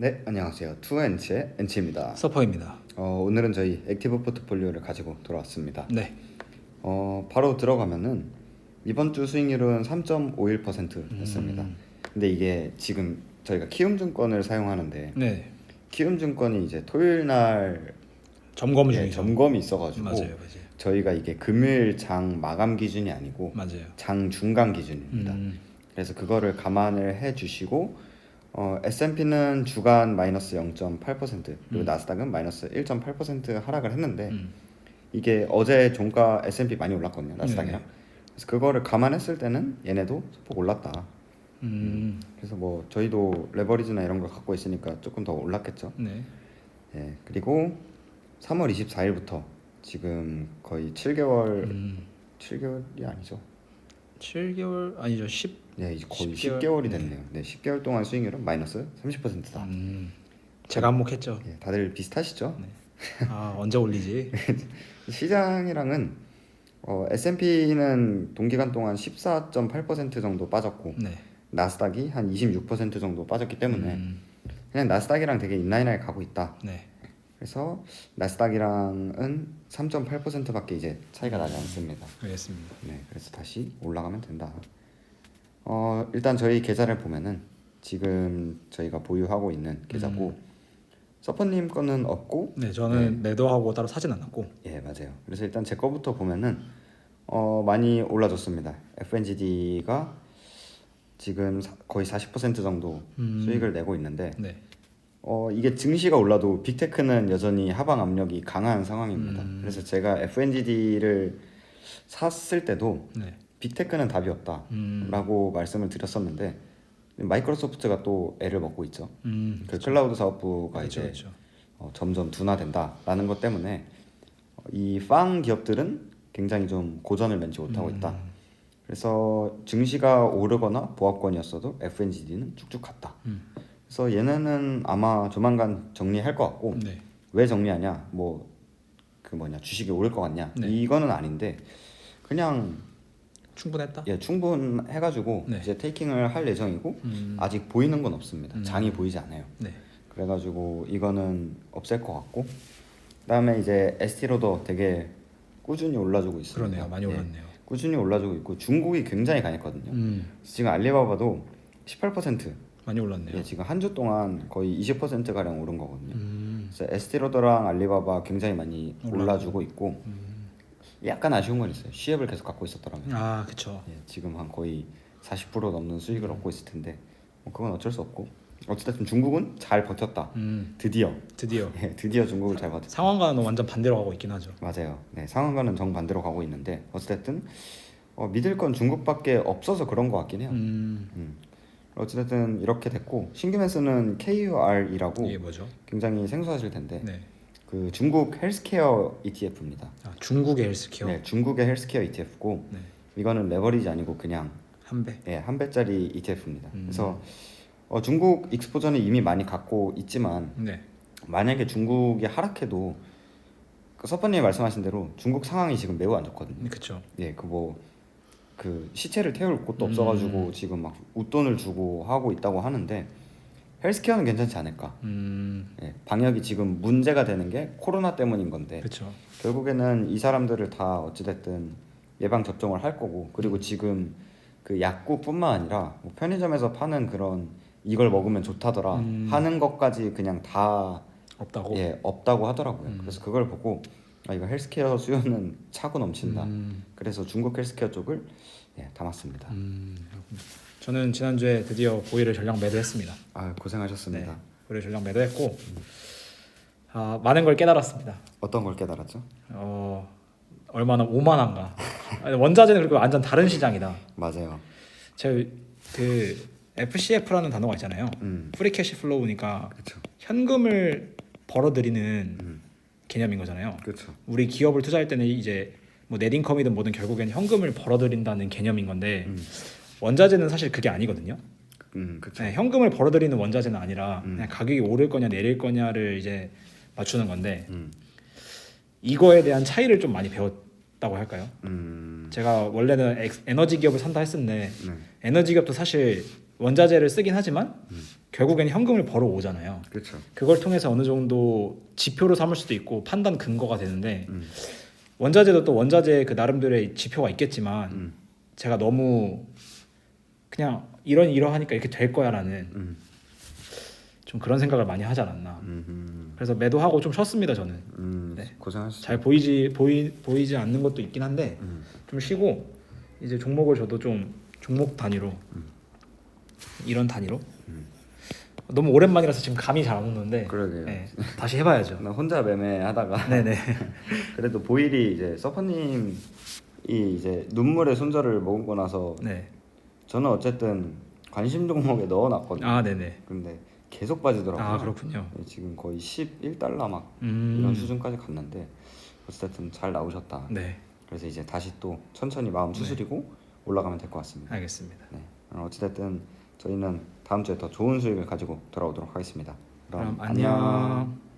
네, 안녕하세요. 투엔치의 엔치입니다. 서퍼입니다. 어, 오늘은 저희 액티브 포트폴리오를 가지고 돌아왔습니다. 네. 어, 바로 들어가면은 이번 주 수익률은 3.51%였습니다. 음. 근데 이게 지금 저희가 키움증권을 사용하는데 네. 키움증권이 이제 토요일 날 점검 예, 중이죠. 점검이 있어가지고 맞아요, 맞아요, 저희가 이게 금요일 장 마감 기준이 아니고 맞아요. 장 중간 기준입니다. 음, 그래서 그거를 감안을 해주시고 어, S&P는 주간 마이너스 0.8% 그리고 음. 나스닥은 마이너스 1.8% 하락을 했는데 음. 이게 어제 종가 S&P 많이 올랐거든요 나스닥이랑 네. 그래서 그거를 감안했을 때는 얘네도 소폭 올랐다 음, 그래서 뭐 저희도 레버리지나 이런 걸 갖고 있으니까 조금 더 올랐겠죠 네. 예 그리고 3월 24일부터 지금 거의 7개월 음, 7개월이 아니죠 7개월 아니죠, 10. 네 이제 거의 10개월? 10개월, 이 네. 됐네요 네 10개월 동안 수익률은 마이너스 30%다 음, 제가 한몫했죠. 예, 다들 비슷하시죠? 네. 아 언제 올리지? 시장이랑은 어, S&P는 동기간 동안 14.8% 정도 빠졌고 네. 나스닥이 한 26% 정도 빠졌기 때문에 음, 그냥 나스닥이랑 되게 인라인하게 가고 있다. 네. 그래서 나스닥이랑은 3.8%밖에 이제 차이가 나지 않습니다. 알겠습니다. 네, 그래서 다시 올라가면 된다. 어, 일단 저희 계좌를 보면은 지금 저희가 보유하고 있는 계좌고 서퍼님 거는 없고 네, 저는 매도하고 따로 사진 않았고. 예 맞아요. 그래서 일단 제 거부터 보면은 어 많이 올라졌습니다. FNGD가 지금 사- 거의 40% 정도 음. 수익을 내고 있는데 네. 어 이게 증시가 올라도 빅테크는 여전히 하방 압력이 강한 상황입니다. 음. 그래서 제가 FNGD를 샀을 때도 네. 빅테크는 답이 없다라고 음, 말씀을 드렸었는데 마이크로소프트가 또 애를 먹고 있죠. 음, 그 클라우드 사업부가 그렇죠, 이제 그렇죠. 어, 점점 둔화된다라는 것 때문에 이 빵 기업들은 굉장히 좀 고전을 면치 못하고 있다. 음, 그래서 증시가 오르거나 보합권이었어도 FNGD는 쭉쭉 갔다. 음. 그래서 얘네는 아마 조만간 정리할 것 같고 네. 왜 정리하냐? 뭐 그 뭐냐 주식이 오를 것 같냐? 네. 이거는 아닌데 그냥 충분했다. 예 충분해가지고 네. 이제 테이킹을 할 예정이고 음, 아직 보이는 건 없습니다. 음. 장이 보이지 않아요. 네. 그래가지고 이거는 없앨 것 같고 그다음에 이제 에스티로도 되게 꾸준히 올라주고 있습니다. 그러네요. 많이 예, 올랐네요. 꾸준히 올라주고 있고 중국이 굉장히 강했거든요. 음, 지금 알리바바도 18% 많이 올랐네요. 예, 지금 한 주 동안 거의 20% 가량 오른 거거든요. 음, 그래서 에스티로더랑 알리바바 굉장히 많이 올라가고. 올라주고 있고 음. 약간 아쉬운 건 있어요. 시앱을 계속 갖고 있었더라면 아, 그쵸. 예, 지금 한 거의 40% 넘는 수익을 얻고 있을 텐데 뭐 그건 어쩔 수 없고 어쨌든 중국은 잘 버텼다. 음, 드디어 드디어 예, 드디어 중국을 잘 버텼다. 상황과는 완전 반대로 가고 있긴 하죠. 맞아요. 네, 상황과는 정반대로 가고 있는데 어쨌든 어, 믿을 건 중국밖에 없어서 그런 것 같긴 해요. 음, 음. 어쨌든 이렇게 됐고 신규 매수는 KUR이라고 이게 뭐죠? 굉장히 생소하실 텐데 네. 그 중국 헬스케어 ETF입니다. 아, 중국의 헬스케어. 네, 중국의 헬스케어 ETF고 네. 이거는 레버리지 아니고 그냥 한 배. 예, 한 배짜리 ETF입니다. 음. 그래서 어, 중국 익스포저는 이미 많이 갖고 있지만 네. 만약에 중국이 하락해도 그 서퍼님이 말씀하신 대로 중국 상황이 지금 매우 안 좋거든요. 그렇죠. 예, 그 뭐 그 시체를 태울 곳도 음. 없어가지고 지금 막 웃돈을 주고 하고 있다고 하는데 헬스케어는 괜찮지 않을까? 음, 예, 방역이 지금 문제가 되는 게 코로나 때문인 건데 그렇죠. 결국에는 이 사람들을 다 어찌됐든 예방 접종을 할 거고 그리고 음. 지금 그 약국뿐만 아니라 뭐 편의점에서 파는 그런 이걸 먹으면 좋다더라 음. 하는 것까지 그냥 다 없다고. 예, 없다고 하더라고요. 음. 그래서 그걸 보고 아 이거 헬스케어 수요는 차고 넘친다. 음, 그래서 중국 헬스케어 쪽을 예, 담았습니다. 음, 그렇군요. 저는 지난주에 드디어 보이를 전량 매도했습니다. 아 고생하셨습니다. 네. 보이를 전량 매도했고 아, 많은 걸 깨달았습니다. 어떤 걸 깨달았죠? 어, 얼마나 오만한가. 아니, 원자재는 그리고 완전 다른 시장이다. 맞아요. 제가 그 FCF라는 단어가 있잖아요. 음, 프리 캐시 플로우니까 그렇죠. 현금을 벌어들이는 음, 개념인 거잖아요. 그렇죠. 우리 기업을 투자할 때는 이제 뭐 넷인컴이든 뭐든 결국엔 현금을 벌어들인다는 개념인 건데 음, 원자재는 사실 그게 아니거든요. 음, 그렇죠. 네, 현금을 벌어들이는 원자재는 아니라 음. 그냥 가격이 오를 거냐 내릴 거냐를 이제 맞추는 건데 음, 이거에 대한 차이를 좀 많이 배웠다고 할까요? 음, 제가 원래는 엑- 에너지 기업을 산다 했었는데 네, 에너지 기업도 사실 원자재를 쓰긴 하지만 음. 결국엔 현금을 벌어 오잖아요. 그렇죠. 그걸 통해서 어느 정도 지표로 삼을 수도 있고 판단 근거가 되는데 음. 원자재도 또 원자재 그 나름대로의 지표가 있겠지만 음. 제가 너무 그냥 이런 이러하니까 이렇게 될 거야라는 음. 좀 그런 생각을 많이 하지 않았나. 음. 그래서 매도하고 좀 쉬었습니다 저는. 음. 네. 고생하셨어요. 잘 보이지 보이 보이지 않는 것도 있긴 한데 음. 좀 쉬고 이제 종목을 저도 좀 종목 단위로 이런 단위로 음. 너무 오랜만이라서 지금 감이 잘 안 오는데 그러게요. 네, 다시 해봐야죠. 나 혼자 매매하다가 네네. 그래도 보일이 이제 서퍼님이 이제 눈물의 손절을 머금고 나서 네. 저는 어쨌든 관심 종목에 넣어놨거든요. 아 네네. 근데 계속 빠지더라고요. 아 그렇군요. 네, 지금 거의 11달러 막 음. 이런 수준까지 갔는데 어쨌든 잘 나오셨다. 네. 그래서 이제 다시 또 천천히 마음 추스리고 올라가면 될 것 같습니다. 알겠습니다. 네. 어, 어찌됐든 저희는 다음 주에 더 좋은 수익을 가지고 돌아오도록 하겠습니다. 그럼 그럼 안녕.